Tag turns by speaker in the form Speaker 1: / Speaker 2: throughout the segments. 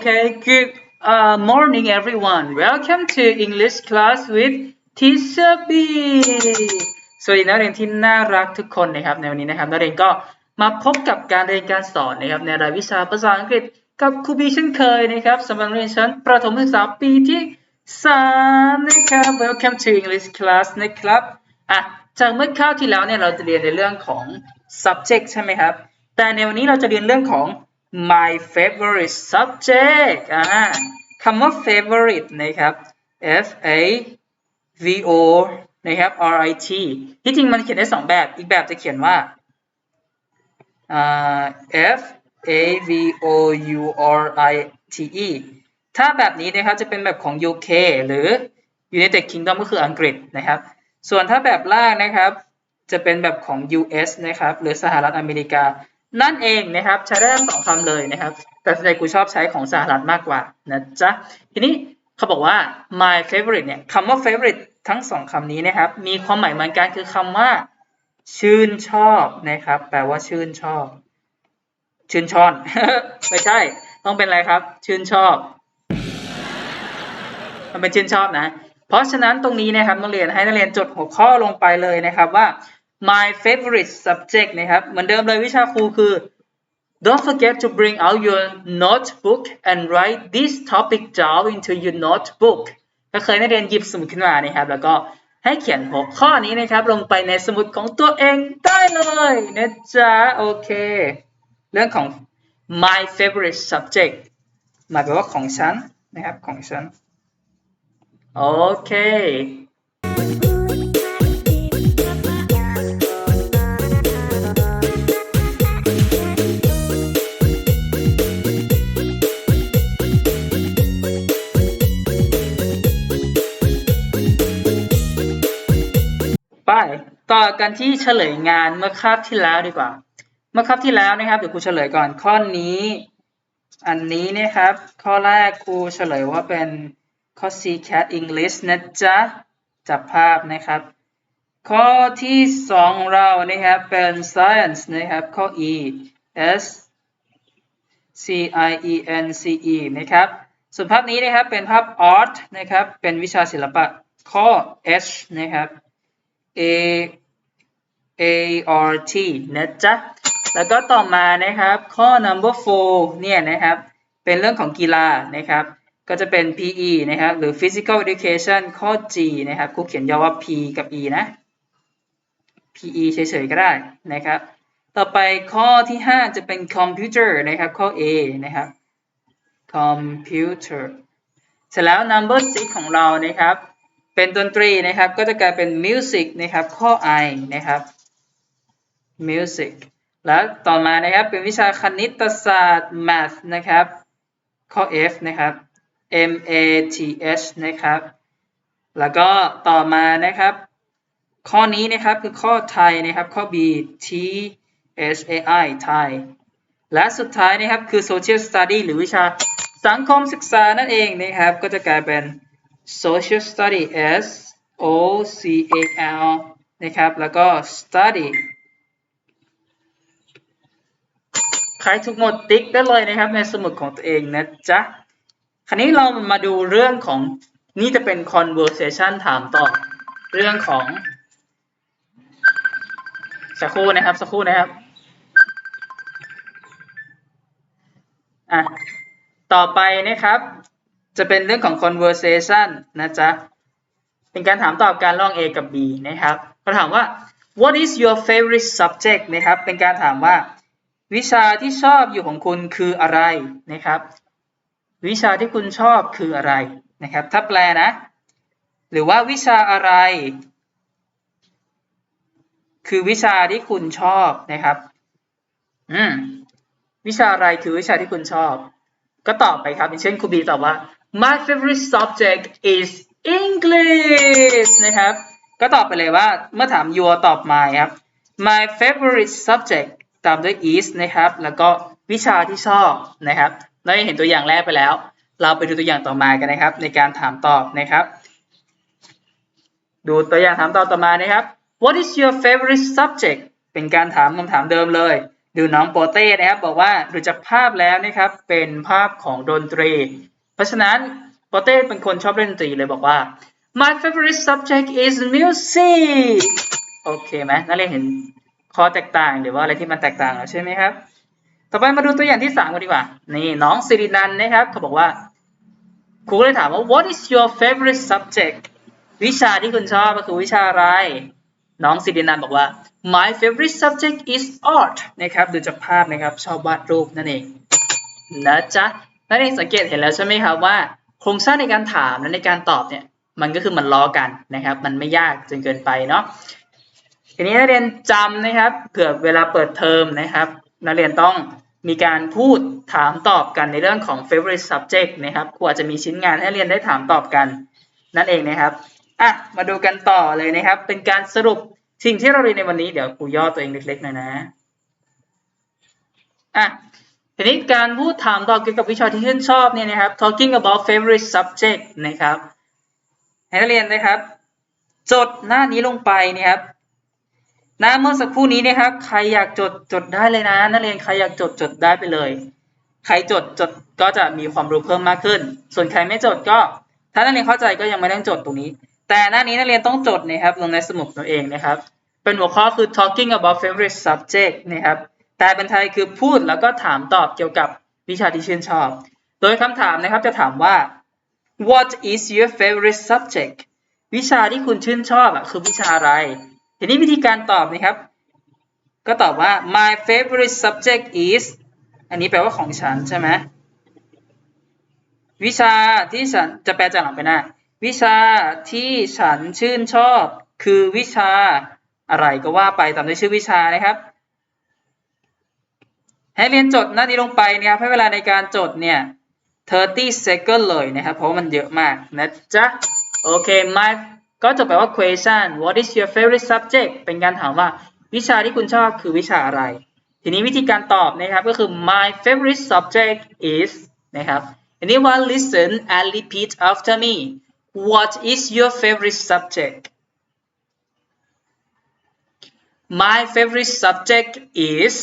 Speaker 1: Okay, good uh, morning, everyone. Welcome to English class with Teacher B. สวัสดีนักเรียนที่น่ารักทุกคนนะครับในวันนี้นะครับนักเรียนก็มาพบกับการเรียนการสอนนะครับในรายวิชาภาษาอังกฤษกับครูบีเช่นเคยนะครับสำหรับเรียนชั้นประถมศึกษาปีที่สามนะครับ Welcome to English class นะครับอะจากเมื่อคราวที่แล้วเนี่ยเราจะเรียนในเรื่องของ subject ใช่ไหมครับ แต่ในวันนี้เราจะเรียนเรื่องของ my favorite subject อ่าคำว่า favorite นะครับ F A V O นะครับ R I T ที่จริงมันเขียนได้สองแบบ อีกแบบจะเขียนว่าอ่า F A V O U R I T E ถ้าแบบนี้นะครับจะเป็นแบบของ UK หรือ United Kingdom ก็คืออังกฤษนะครับ ส่วนถ้าแบบล่างนะครับ จะเป็นแบบของ US นะครับ หรือสหรัฐอเมริกา นั่นเองนะครับใช้ได้ทั้งสองคำเลยนะครับ แต่ส่วนใหญ่กูชอบใช้ของสหรัฐมากกว่านะจ๊ะทีนี้เขาบอกว่า my favorite เนี่ยคำว่า favorite ทั้งสองคำนี้นะครับ มีความหมายเหมือนกันคือคำว่า ชื่นชอบนะครับ แปลว่าชื่นชอบ ชื่นชอนไม่ใช่ ต้องเป็นอะไรครับ ชื่นชอบ มันเป็นชื่นชอบนะ เพราะฉะนั้นตรงนี้นะครับนักเรียนให้นักเรียนจดหัวข้อลงไปเลยนะครับว่า my favorite subject นะครับ เหมือนเดิมเลยวิชาครูคือ don't forget to bring out your notebook and write this topic down into your notebook ก็เคยนักเรียนหยิบสมุดขึ้นมานะครับ แล้วก็ให้เขียนหัวข้อนี้นะครับ ลงไปในสมุดของตัวเองได้เลยนะจ๊ะ โอเค เรื่องของ my favorite subject หมายแปลว่าของฉันนะครับ ของฉัน โอเค ไปต่อกันที่เฉลยงานเมื่อคาบที่แล้วดีกว่า เมื่อคาบที่แล้วนะครับเดี๋ยวครูเฉลยก่อนข้อนี้ อันนี้นะครับ ข้อแรกครูเฉลยว่าเป็นข้อ C cat English นะจ๊ะจับภาพนะครับ ข้อที่สองของเรานะครับเป็น science นะครับข้อ E S C I E N C E นะครับส่วนภาพนี้นะครับเป็นภาพ art นะครับเป็นวิชาศิลปะข้อ H นะครับ A A R T นะจ๊ะ แล้วก็ต่อมานะครับ ข้อ number four เนี่ยนะครับ เป็นเรื่องของกีฬานะครับ ก็จะเป็น PE นะครับ หรือ physical education ข้อ G นะครับครูเขียนย่อว่า P กับ E นะ PE เฉยๆก็ได้นะครับ ต่อไปข้อที่ 5 จะเป็น computer นะครับ ข้อ A นะครับ computer เสร็จแล้ว number six ของเรานะครับ เป็นดนตรีนะครับก็จะกลายเป็น music นะครับข้อ I นะครับ music แล้วต่อมานะครับเป็นวิชาคณิตศาสตร์ math นะครับข้อ F นะครับ M A T H นะครับ แล้วก็ต่อมานะครับ ข้อนี้นะครับคือข้อไทยนะครับข้อ B T S A I ไทย และสุดท้ายนะครับคือ social study หรือวิชาสังคมศึกษานั่นเองนะครับ ก็จะกลายเป็น social study S O C A L นะครับ แล้วก็ study ใครทุกหมดติ๊กได้เลยนะครับในสมุดของตัวเองนะจ๊ะ คราวนี้เรามาดูเรื่องของนี่จะเป็น conversation ถามตอบเรื่องของสักครู่นะครับสักครู่นะครับอะต่อไปนะครับ จะเป็นเรื่องของ conversation นะจ๊ะ เป็นการถามตอบการล่อง A กับ B นะครับเขาถามว่า what is your favorite subject นะครับ เป็นการถามว่า วิชาที่ชอบอยู่ของคุณคืออะไรนะครับ วิชาที่คุณชอบคืออะไรนะครับ ถ้าแปลนะ หรือว่าวิชาอะไร คือวิชาที่คุณชอบนะครับ อืมวิชาอะไรคือวิชาที่คุณชอบ ก็ตอบไปครับอย่างเช่นครูบีตอบว่า my favorite subject is English นะครับ ก็ตอบไปเลยว่าเมื่อถาม your ตอบ my ครับ my favorite subject ตามด้วย is นะครับ แล้วก็วิชาที่ชอบนะครับเราเห็นตัวอย่างแรกไปแล้ว เราไปดูตัวอย่างต่อมากันนะครับ ในการถามตอบนะครับ ดูตัวอย่างถามตอบต่อมานะครับ What is your favorite subject เป็นการถามคำถามเดิมเลย ดูน้องโปเต้นะครับ บอกว่าดูจากภาพแล้วนะครับ เป็นภาพของดนตรี ราะฉะนั้นโปเต้เป็นคนชอบเล่นดนตรีเลยบอกว่า my favorite subject is music โอเคไหมนักเรียนเห็นข้อแตกต่างหรือว่าอะไรที่มันแตกต่างแล้วใช่ไหมครับ ต่อไปมาดูตัวอย่างที่สามกันดีกว่า นี่น้องสิรินันนะครับ เขาบอกว่าครูก็เลยถามว่า what is your favorite subject วิชาที่คุณชอบก็คือวิชาอะไร น้องสิรินันบอกว่า my favorite subject is art นะครับ ดูจากภาพนะครับ ชอบวาดรูปนั่นเองนะจ๊ะ นั่นเองสังเกตเห็นแล้วใช่ไหมครับว่า โครงสร้างในการถามและในการตอบเนี่ยมันก็คือมันล้อกันนะครับ มันไม่ยากจนเกินไปเนาะทีนี้นักเรียนจำนะครับเผื่อเวลาเปิดเทอมนะครับ นักเรียนต้องมีการพูดถามตอบกันในเรื่องของ favorite subject นะครับครูอาจจะมีชิ้นงานให้เรียนได้ถามตอบกัน นั่นเองนะครับอะมาดูกันต่อเลยนะครับ เป็นการสรุปสิ่งที่เราเรียนในวันนี้เดี๋ยวครูย่อตัวเองเล็กๆหน่อยนะอะ ทีนี้การพูดถามตอบเกี่ยวกับวิชาที่ชื่นชอบเนี่ยนะครับ talking about favorite subject นะครับให้นักเรียนนะครับ จดหน้านี้ลงไปนะครับหน้าเมื่อสักครู่นี้นะครับ ใครอยากจดจดได้เลยนะ นักเรียนใครอยากจดจดได้ไปเลย ใครจดจดก็จะมีความรู้เพิ่มมากขึ้น ส่วนใครไม่จดก็ ถ้านักเรียนเข้าใจก็ยังไม่ต้องจดตรงนี้ แต่หน้านี้นักเรียนต้องจดนะครับลงในสมุดตัวเองนะครับ เป็นหัวข้อคือ talking about favorite subject นะครับ แต่เป็นไทยคือพูดแล้วก็ถามตอบเกี่ยวกับวิชาที่ชื่นชอบ โดยคำถามนะครับจะถามว่า what is your favorite subject วิชาที่คุณชื่นชอบอะคือวิชาอะไร ทีนี้วิธีการตอบนะครับ ก็ตอบว่า my favorite subject is อันนี้แปลว่าของฉันใช่ไหมวิชาที่ฉันจะแปลจากหลังไปหน้า วิชาที่ฉันชื่นชอบ คือวิชาอะไรก็ว่าไปตามด้วยชื่อวิชานะครับ ให้เรียนจดหน้านี้ลงไปนะครับให้เวลาในการจดเนี่ย 30 second เลยนะครับ เพราะมันเยอะมากนะจ๊ะ โอเค my ก็จะแปลว่า question what is your favorite subject เป็นการถามว่าวิชาที่คุณชอบคือวิชาอะไร ทีนี้วิธีการตอบนะครับก็คือ my favorite subject is นะครับ anyone listen and repeat after me what is your favorite subject my favorite subject is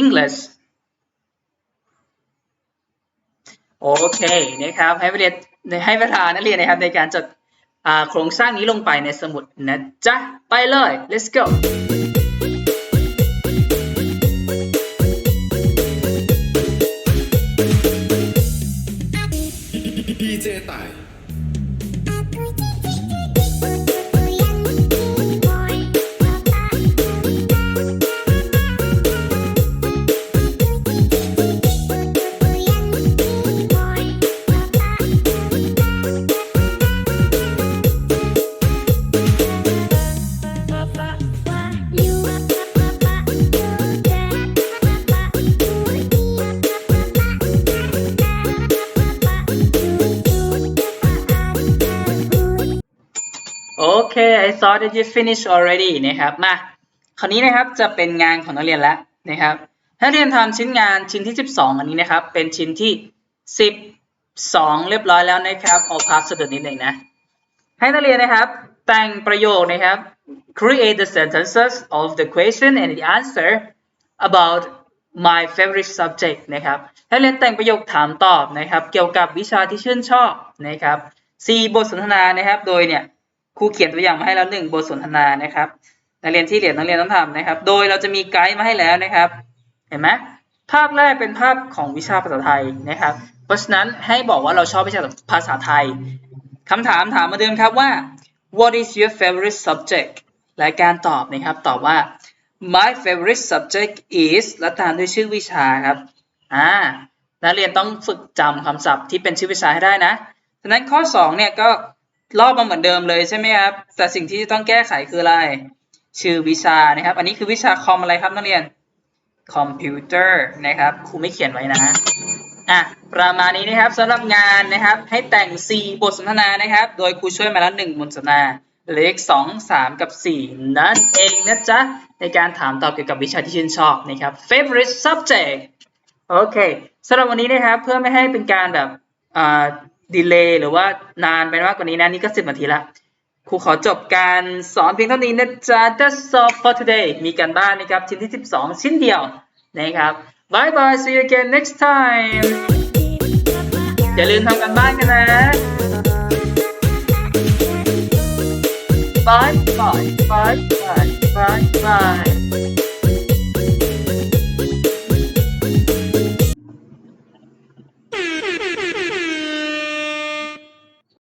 Speaker 1: English โอเคนะครับให้เรียนให้เวลานักเรียนนะครับในการจดโครงสร้างนี้ลงไปในสมุดนะจ๊ะ ไปเลย let's go โอเค I saw that you finished already นะครับ มา คราวนี้นะครับจะเป็นงานของนักเรียนแล้วนะครับถ้าเรียนทำชิ้นงานชิ้นที่ 12 อันนี้นะครับ เป็นชิ้นที่ 12 เรียบร้อยแล้วนะครับเอาพักสะดุดนิดหนึ่งนะ ให้นักเรียนนะครับ แต่งประโยคนะครับ create the sentences of the question and the answer about my favorite subject นะครับให้เรียนแต่งประโยคถามตอบนะครับ เกี่ยวกับวิชาที่ชื่นชอบนะครับสี่บทสนทนานะครับ โดยเนี่ย ครูเขียนตัวอย่างมาให้แล้วหนึ่งบทสนทนานะครับนักเรียนที่เรียนนักเรียนต้องทำนะครับ โดยเราจะมีไกด์มาให้แล้วนะครับ เห็นไหมภาพแรกเป็นภาพของวิชาภาษาไทยนะครับ เพราะฉะนั้นให้บอกว่าเราชอบวิชาภาษาไทยคำถามถามมาเดิมครับว่า what is your favorite subject และการตอบนะครับ ตอบว่า my favorite subject is และตามด้วยชื่อวิชาครับ อ่า นักเรียนต้องฝึกจำคำศัพท์ที่เป็นชื่อวิชาให้ได้นะ ฉะนั้นข้อ2เนี่ยก็ ลอกมาเหมือนเดิมเลยใช่ไหมครับ แต่สิ่งที่ต้องแก้ไขคืออะไร ชื่อวิชานะครับ อันนี้คือวิชาคอมอะไรครับนักเรียน คอมพิวเตอร์นะครับ ครูไม่เขียนไว้นะ อะ ประมาณนี้นะครับสำหรับงานนะครับ ให้แต่ง 4 บทสนทนานะครับ โดยครูช่วยมาแล้ว1บทสนทนา เลข 2 3 กับ 4 นั่นเองนะจ๊ะ ในการถามตอบเกี่ยวกับวิชาที่ชื่นชอบนะครับ favorite subject โอเคสำหรับวันนี้นะครับเพื่อไม่ให้เป็นการแบบอ่า ดีเลย์หรือว่านานไปมากกว่านี้นะนี่ก็สิบนาทีละครูขอจบการสอนเพียงเท่านี้นะจ๊ะ That's all for today มีการบ้านนะครับ ชิ้นที่ 12 ชิ้นเดียวนะครับ Bye bye see you again next time อย่าลืมทำการบ้านกันนะ Bye bye bye bye bye bye